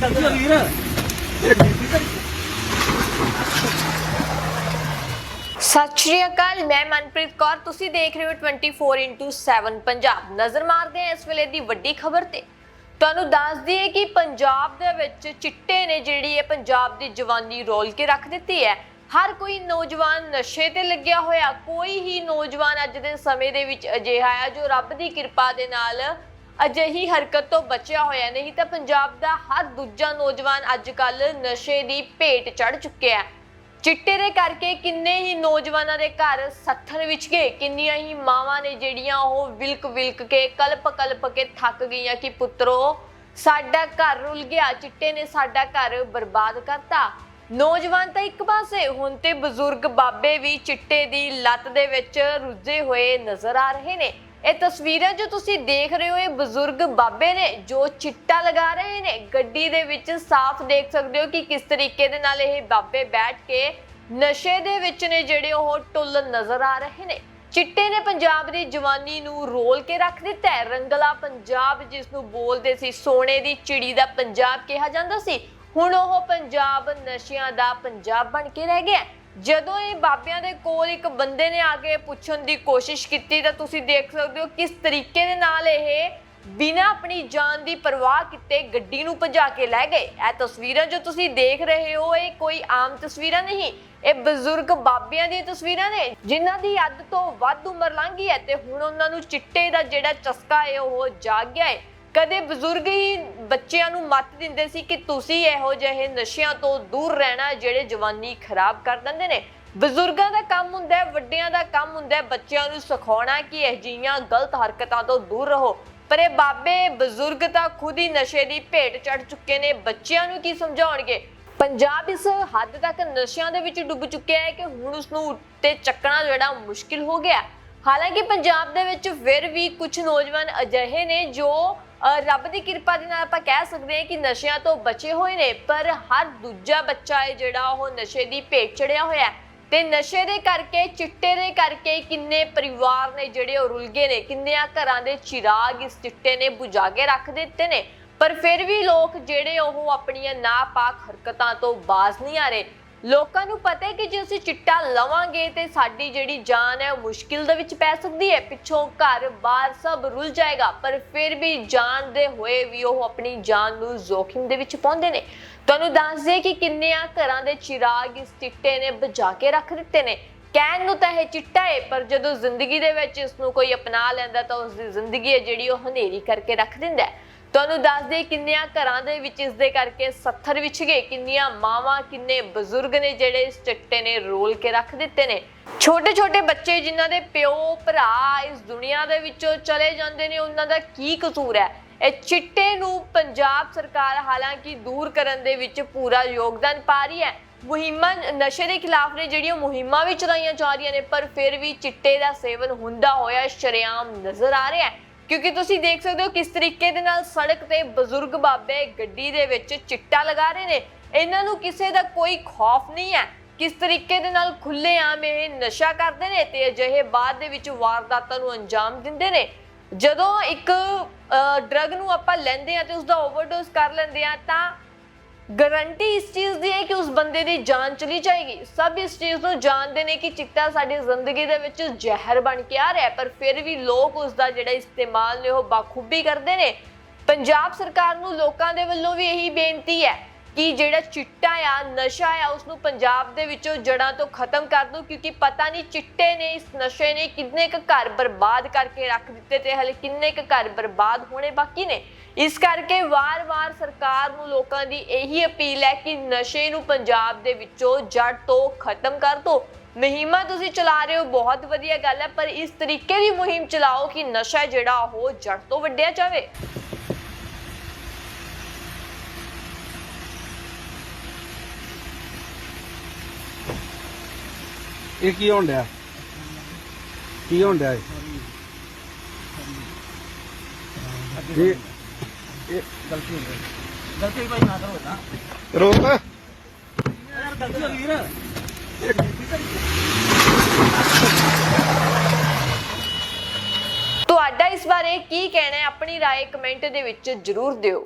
ਸਤਿ ਸ਼੍ਰੀ ਅਕਾਲ, ਮੈਂ ਮਨਪ੍ਰੀਤ ਕੌਰ। ਤੁਸੀਂ ਦੇਖ ਰਹੇ ਹੋ 24/7 ਪੰਜਾਬ। ਨਜ਼ਰ ਮਾਰਦੇ ਹਾਂ ਇਸ ਵੇਲੇ ਦੀ ਵੱਡੀ ਖਬਰ ਤੇ। ਤੁਹਾਨੂੰ ਦੱਸ ਦਈਏ ਕਿ ਪੰਜਾਬ ਦੇ ਵਿੱਚ ਚਿੱਟੇ ਨੇ ਜਿਹੜੀ ਹੈ ਪੰਜਾਬ ਦੀ ਜਵਾਨੀ ਰੋਲ ਕੇ ਰੱਖ ਦਿੱਤੀ ਹੈ। ਹਰ ਕੋਈ ਨੌਜਵਾਨ ਨਸ਼ੇ ਤੇ ਲੱਗਿਆ ਹੋਇਆ। ਕੋਈ ਹੀ ਨੌਜਵਾਨ ਅੱਜ ਦੇ ਸਮੇਂ ਦੇ ਵਿੱਚ ਅਜਿਹਾ ਹੈ ਜੋ ਰੱਬ ਦੀ ਕਿਰਪਾ ਦੇ ਨਾਲ ਅਜਿਹੀ ਹਰਕਤ ਤੋਂ ਬਚਿਆ ਹੋਇਆ ਨਹੀਂ ਤਾਂ ਪੰਜਾਬ ਦਾ ਹਰ ਦੂਜਾ ਨੌਜਵਾਨ ਅੱਜ ਕੱਲ ਨਸ਼ੇ ਦੀ ਭੇਟ ਚੜ ਚੁੱਕਿਆ ਹੈ। ਚਿੱਟੇ ਦੇ ਕਰਕੇ ਕਿੰਨੇ ਹੀ ਨੌਜਵਾਨਾਂ ਦੇ ਘਰ ਸੱਥਰ ਵਿੱਚ ਗਏ। ਕਿੰਨੀਆਂ ਹੀ ਮਾਵਾਂ ਨੇ ਜਿਹੜੀਆਂ ਉਹ ਵਿਲਕ ਵਿਲਕ ਕੇ ਕਲਪ ਕਲਪ ਕੇ ਥੱਕ ਗਈਆਂ ਕਿ ਪੁੱਤਰੋ, ਸਾਡਾ ਘਰ ਰੁਲ ਗਿਆ। ਚਿੱਟੇ ਨੇ ਸਾਡਾ ਘਰ ਬਰਬਾਦ ਕਰਤਾ। ਨੌਜਵਾਨ ਤਾਂ ਇੱਕ ਪਾਸੇ, ਹੁਣ ਤੇ ਬਜ਼ੁਰਗ ਬਾਬੇ ਵੀ ਚਿੱਟੇ ਦੀ ਲੱਤ ਦੇ ਵਿੱਚ ਰੁੱਝੇ ਹੋਏ ਨਜ਼ਰ ਆ ਰਹੇ ਨੇ। ਇਹ ਤਸਵੀਰਾਂ ਜੋ ਤੁਸੀਂ ਦੇਖ ਰਹੇ ਹੋ, ਇਹ ਬਜ਼ੁਰਗ ਬਾਬੇ ਨੇ ਜੋ ਚਿੱਟਾ ਲਗਾ ਰਹੇ ਨੇ, ਗੱਡੀ ਦੇ ਵਿੱਚ ਸਾਫ਼ ਦੇਖ ਸਕਦੇ ਹੋ ਕਿ ਕਿਸ ਤਰੀਕੇ ਦੇ ਨਾਲ ਇਹ ਬਾਬੇ ਬੈਠ ਕੇ ਨਸ਼ੇ ਦੇ ਵਿੱਚ ਨੇ ਜਿਹੜੇ ਉਹ ਟੁੱਲ ਨਜ਼ਰ ਆ ਰਹੇ ਨੇ। ਚਿੱਟੇ ਨੇ ਪੰਜਾਬ ਦੀ ਜਵਾਨੀ ਨੂੰ ਰੋਲ ਕੇ ਰੱਖ ਦਿੱਤਾ ਹੈ। ਰੰਗਲਾ ਪੰਜਾਬ ਜਿਸ ਨੂੰ ਬੋਲਦੇ ਸੀ, ਸੋਨੇ ਦੀ ਚਿੜੀ ਦਾ ਪੰਜਾਬ ਕਿਹਾ ਜਾਂਦਾ ਸੀ। ਹੁਣ ਉਹ ਪੰਜਾਬ ਨਸ਼ਿਆਂ ਦਾ ਪੰਜਾਬ ਬਣ ਕੇ ਰਹਿ ਗਿਆ ਜਦੋਂ ਇਹ ਬਾਬਿਆਂ ਦੇ ਕੋਲ ਇੱਕ ਬੰਦੇ ਨੇ ਆ ਕੇ ਪੁੱਛਣ ਦੀ ਕੋਸ਼ਿਸ਼ ਕੀਤੀ, ਤਾਂ ਤੁਸੀਂ ਦੇਖ ਸਕਦੇ ਹੋ ਕਿਸ ਤਰੀਕੇ ਦੇ ਨਾਲ ਇਹ ਬਿਨਾਂ ਆਪਣੀ ਜਾਨ ਦੀ ਪਰਵਾਹ ਕੀਤੇ ਗੱਡੀ ਨੂੰ ਭਜਾ ਕੇ ਲੈ ਗਏ। ਇਹ ਤਸਵੀਰਾਂ ਜੋ ਤੁਸੀਂ ਦੇਖ ਰਹੇ ਹੋ, ਇਹ ਕੋਈ ਆਮ ਤਸਵੀਰਾਂ ਨਹੀਂ, ਇਹ ਬਜ਼ੁਰਗ ਬਾਬਿਆਂ ਦੀਆਂ ਤਸਵੀਰਾਂ ਨੇ, ਜਿਨ੍ਹਾਂ ਦੀ ਅੱਧ ਤੋਂ ਵੱਧ ਉਮਰ ਲੰਘ ਹੈ ਤੇ ਹੁਣ ਉਹਨਾਂ ਨੂੰ ਚਿੱਟੇ ਦਾ ਜਿਹੜਾ ਚਸਕਾ ਹੈ, ਉਹ ਜਾਗ ਗਿਆ ਹੈ। ਕਦੇ ਬਜ਼ੁਰਗ ਹੀ ਬੱਚਿਆਂ ਨੂੰ ਮੱਤ ਦਿੰਦੇ ਸੀ ਕਿ ਤੁਸੀਂ ਇਹੋ ਜਿਹੇ ਨਸ਼ਿਆਂ ਤੋਂ ਦੂਰ ਰਹਿਣਾ, ਜਿਹੜੇ ਜਵਾਨੀ ਖਰਾਬ ਕਰ ਦਿੰਦੇ ਨੇ। ਬਜ਼ੁਰਗਾਂ ਦਾ ਕੰਮ ਹੁੰਦਾ ਹੈ, ਵੱਡਿਆਂ ਦਾ ਕੰਮ ਹੁੰਦਾ ਹੈ। ਬੱਚਿਆਂ ਨੂੰ ਸਿਖਾਉਣਾ ਕਿ ਇਹ ਜਿਹੀਆਂ ਗਲਤ ਹਰਕਤਾਂ ਤੋਂ ਦੂਰ ਰਹੋ। ਪਰ ਇਹ ਬਾਬੇ, ਬਜ਼ੁਰਗ ਤਾਂ ਖੁਦ ਹੀ ਨਸ਼ੇ ਦੀ ਭੇਟ ਚੜ ਚੁੱਕੇ ਨੇ। ਬੱਚਿਆਂ ਨੂੰ ਕੀ ਸਮਝਾਉਣਗੇ? ਪੰਜਾਬ ਇਸ ਹੱਦ ਤੱਕ ਨਸ਼ਿਆਂ ਦੇ ਵਿੱਚ ਡੁੱਬ ਚੁੱਕਿਆ ਹੈ ਕਿ ਹੁਣ ਉਸ ਨੂੰ ਉੱਤੇ ਚੱਕਣਾ ਜਿਹੜਾ ਮੁਸ਼ਕਿਲ ਹੋ ਗਿਆ। ਹਾਲਾਂਕਿ ਪੰਜਾਬ ਦੇ ਵਿੱਚ ਫਿਰ ਵੀ ਕੁਝ ਨੌਜਵਾਨ ਅਜਿਹੇ ਨੇ ਜੋ ਰੱਬ ਦੀ ਕਿਰਪਾ ਦੇ ਨਾਲ ਆਪਾਂ ਕਹਿ ਸਕਦੇ ਹਾਂ ਕਿ ਨਸ਼ਿਆਂ ਤੋਂ ਬਚੇ ਹੋਏ ਨੇ, ਪਰ ਹਰ ਦੂਜਾ ਬੱਚਾ ਹੈ ਜਿਹੜਾ ਉਹ ਨਸ਼ੇ ਦੀ ਭੇਟ ਚੜਿਆ ਹੋਇਆ ਹੈ। ਤੇ ਨਸ਼ੇ ਦੇ ਕਰਕੇ, ਚਿੱਟੇ ਦੇ ਕਰਕੇ ਕਿੰਨੇ ਪਰਿਵਾਰ ਨੇ ਜਿਹੜੇ ਉਹ ਰੁਲ ਗਏ ਨੇ, ਕਿੰਨਿਆਂ ਘਰਾਂ ਦੇ ਚਿਰਾਗ ਇਸ ਚਿੱਟੇ ਨੇ ਬੁਝਾ ਕੇ ਰੱਖ ਦਿੱਤੇ ਨੇ। ਪਰ ਫਿਰ ਵੀ ਲੋਕ ਜਿਹੜੇ ਉਹ ਆਪਣੀਆਂ ਨਾਪਾਕ ਹਰਕਤਾਂ ਤੋਂ ਬਾਜ਼ ਨਹੀਂ ਆ ਰਹੇ। ਲੋਕਾਂ ਨੂੰ ਪਤਾ ਹੈ ਕਿ ਜੇ ਅਸੀਂ ਚਿੱਟਾ ਲਵਾਂਗੇ ਤੇ ਸਾਡੀ ਜਿਹੜੀ ਜਾਨ ਹੈ ਉਹ ਮੁਸ਼ਕਿਲ ਦੇ ਵਿੱਚ ਪੈ ਸਕਦੀ ਹੈ। ਪਿੱਛੋਂ ਘਰ ਬਾਰ ਸਭ ਰੁਲ ਜਾਏਗਾ, ਪਰ ਫਿਰ ਵੀ ਜਾਨ ਦੇ ਹੋਏ ਵੀ ਉਹ ਆਪਣੀ ਜਾਨ ਨੂੰ ਜ਼ੋਖਿਮ ਦੇ ਵਿੱਚ ਪਾਉਂਦੇ ਨੇ। ਤੁਹਾਨੂੰ ਦੱਸ ਦਈਏ ਕਿ ਕਿੰਨਿਆਂ ਘਰਾਂ ਦੇ ਚਿਰਾਗ ਇਸ ਚਿੱਟੇ ਨੇ ਬੁਝਾ ਕੇ ਰੱਖ ਦਿੱਤੇ ਨੇ। ਕਹਿਣ ਨੂੰ ਤਾਂ ਇਹ ਚਿੱਟਾ ਹੈ, ਪਰ ਜਦੋਂ ਜ਼ਿੰਦਗੀ ਦੇ ਵਿੱਚ ਇਸ ਨੂੰ ਕੋਈ ਅਪਣਾ ਲੈਂਦਾ ਤਾਂ ਉਸ ਦੀ ਜ਼ਿੰਦਗੀ ਹੈ ਜਿਹੜੀ ਉਹ ਹਨੇਰੀ ਕਰਕੇ ਰੱਖ ਦਿੰਦਾ ਹੈ। ਤੁਹਾਨੂੰ ਦੱਸ ਦੇ ਕਿੰਨਿਆਂ ਘਰਾਂ ਦੇ ਵਿੱਚ ਇਸ ਦੇ ਕਰਕੇ ਸੱਥਰ ਵਿਛ ਗਏ, ਕਿੰਨੀਆਂ ਮਾਵਾਂ, ਕਿੰਨੇ ਬਜ਼ੁਰਗ ਨੇ ਜਿਹੜੇ ਇਸ ਚਿੱਟੇ ਨੇ ਰੋਲ ਕੇ ਰੱਖ ਦਿੱਤੇ ਨੇ। ਛੋਟੇ ਛੋਟੇ ਬੱਚੇ ਜਿਨ੍ਹਾਂ ਦੇ ਪਿਓ, ਭਰਾ ਇਸ ਦੁਨੀਆ ਦੇ ਵਿੱਚੋਂ ਚਲੇ ਜਾਂਦੇ ਨੇ, ਉਹਨਾਂ ਦਾ ਕੀ ਕਸੂਰ ਹੈ? ਇਹ ਚਿੱਟੇ ਨੂੰ ਪੰਜਾਬ ਸਰਕਾਰ ਹਾਲਾਂਕਿ ਦੂਰ ਕਰਨ ਦੇ ਵਿੱਚ ਪੂਰਾ ਯੋਗਦਾਨ ਪਾ ਰਹੀ ਹੈ। ਮੁਹਿੰਮਾਂ, ਨਸ਼ੇ ਦੇ ਖਿਲਾਫ ਨੇ ਜਿਹੜੀਆਂ ਮੁਹਿੰਮਾਂ ਵੀ ਚਲਾਈਆਂ ਜਾ ਰਹੀਆਂ ਨੇ, ਪਰ ਫਿਰ ਵੀ ਚਿੱਟੇ ਦਾ ਸੇਵਨ ਹੁੰਦਾ ਹੋਇਆ ਸ਼ਰੇਆਮ ਨਜ਼ਰ ਆ ਰਿਹਾ ਹੈ। ਕਿਉਂਕਿ ਤੁਸੀਂ ਦੇਖ ਸਕਦੇ ਹੋ ਕਿਸ ਤਰੀਕੇ ਦੇ ਨਾਲ ਸੜਕ ਤੇ ਬਜ਼ੁਰਗ ਬਾਬੇ ਗੱਡੀ ਦੇ ਵਿੱਚ ਚਿੱਟਾ ਲਗਾ ਰਹੇ ਨੇ। ਇਹਨਾਂ ਨੂੰ ਕਿਸੇ ਦਾ ਕੋਈ ਖੌਫ ਨਹੀਂ ਹੈ। ਕਿਸ ਤਰੀਕੇ ਦੇ ਨਾਲ ਖੁੱਲੇਆਮ ਇਹ ਨਸ਼ਾ ਕਰਦੇ ਨੇ ਤੇ ਅਜਿਹੇ ਬਾਅਦ ਦੇ ਵਿੱਚ ਵਾਰਦਾਤਾਂ ਨੂੰ ਅੰਜਾਮ ਦਿੰਦੇ ਨੇ। ਜਦੋਂ ਇੱਕ ਡਰਗ ਨੂੰ ਆਪਾਂ ਲੈਂਦੇ ਆ ਤੇ ਉਸ ਦਾ ਓਵਰਡੋਜ਼ ਕਰ ਲੈਂਦੇ ਆ ਤਾਂ ਗਾਰੰਟੀ ਇਸ ਚੀਜ਼ ਦੀ ਹੈ ਕਿ ਉਸ ਬੰਦੇ ਦੀ ਜਾਨ ਚਲੀ ਜਾਏਗੀ। ਸਭ ਇਸ ਚੀਜ਼ ਨੂੰ ਜਾਣਦੇ ਨੇ ਕਿ ਚਿੱਟਾ ਸਾਡੀ ਜ਼ਿੰਦਗੀ ਦੇ ਵਿੱਚ ਜ਼ਹਿਰ ਬਣ ਕੇ ਆ ਰਿਹਾ ਪਰ ਫਿਰ ਵੀ ਲੋਕ ਉਸ ਦਾ ਜਿਹੜਾ ਇਸਤੇਮਾਲ ਨੇ ਉਹ ਬਾਖੂਬੀ ਕਰਦੇ ਨੇ। ਪੰਜਾਬ ਸਰਕਾਰ ਨੂੰ ਲੋਕਾਂ ਦੇ ਵੱਲੋਂ ਵੀ ਇਹੀ ਬੇਨਤੀ ਹੈ ਕਿ ਜਿਹੜਾ ਚਿੱਟਾ ਆ, ਨਸ਼ਾ ਆ ਉਸ ਨੂੰ ਪੰਜਾਬ ਦੇ ਵਿੱਚੋਂ ਜੜਾਂ ਤੋਂ ਖਤਮ ਕਰ ਦੋ ਕਿਉਂਕਿ ਪਤਾ ਨਹੀਂ ਚਿੱਟੇ ਨੇ, ਇਸ ਨਸ਼ੇ ਨੇ ਕਿੰਨੇ ਕੁ ਘਰ ਬਰਬਾਦ ਕਰਕੇ ਰੱਖ ਦਿੱਤੇ ਤੇ ਹਲੇ ਕਿੰਨੇ ਕੁ ਘਰ ਬਰਬਾਦ ਹੋਣੇ ਬਾਕੀ ਨੇ। ਇਸ ਕਰਕੇ ਵਾਰ-ਵਾਰ ਸਰਕਾਰ ਨੂੰ ਲੋਕਾਂ ਦੀ ਇਹੀ ਅਪੀਲ ਹੈ ਕਿ ਨਸ਼ੇ ਨੂੰ ਪੰਜਾਬ ਦੇ ਵਿੱਚੋਂ ਜੜ ਤੋਂ ਖਤਮ ਕਰ ਦੋ ਮੁਹਿੰਮਾਂ ਤੁਸੀਂ ਚਲਾ ਰਹੇ ਹੋ, ਬਹੁਤ ਵਧੀਆ ਗੱਲ ਹੈ, ਪਰ ਇਸ ਤਰੀਕੇ ਦੀ ਮੁਹਿੰਮ ਚਲਾਓ ਕਿ ਨਸ਼ਾ ਜਿਹੜਾ ਉਹ ਜੜ ਤੋਂ ਵੱਢਿਆ ਜਾਵੇ। ਇਹ ਕੀ ਹੋਣ ਡਿਆ ਕੀ ਹੋਣ ਡਿਆ ਇਹ ਇਹ ਇਹ ਗਲਤੀ ਹੋ ਗਈ ਗਲਤੀ ਭਾਈ ਨਾ ਕਰੋ ਨਾ ਰੋਕ ਯਾਰ ਗਲਤੀ ਹੋ ਗਈ ਵੀਰ ਤੁਹਾਡਾ ਇਸ ਬਾਰੇ ਕੀ ਕਹਿਣਾ ਹੈ ਆਪਣੀ رائے ਕਮੈਂਟ ਦੇ ਵਿੱਚ ਜਰੂਰ ਦਿਓ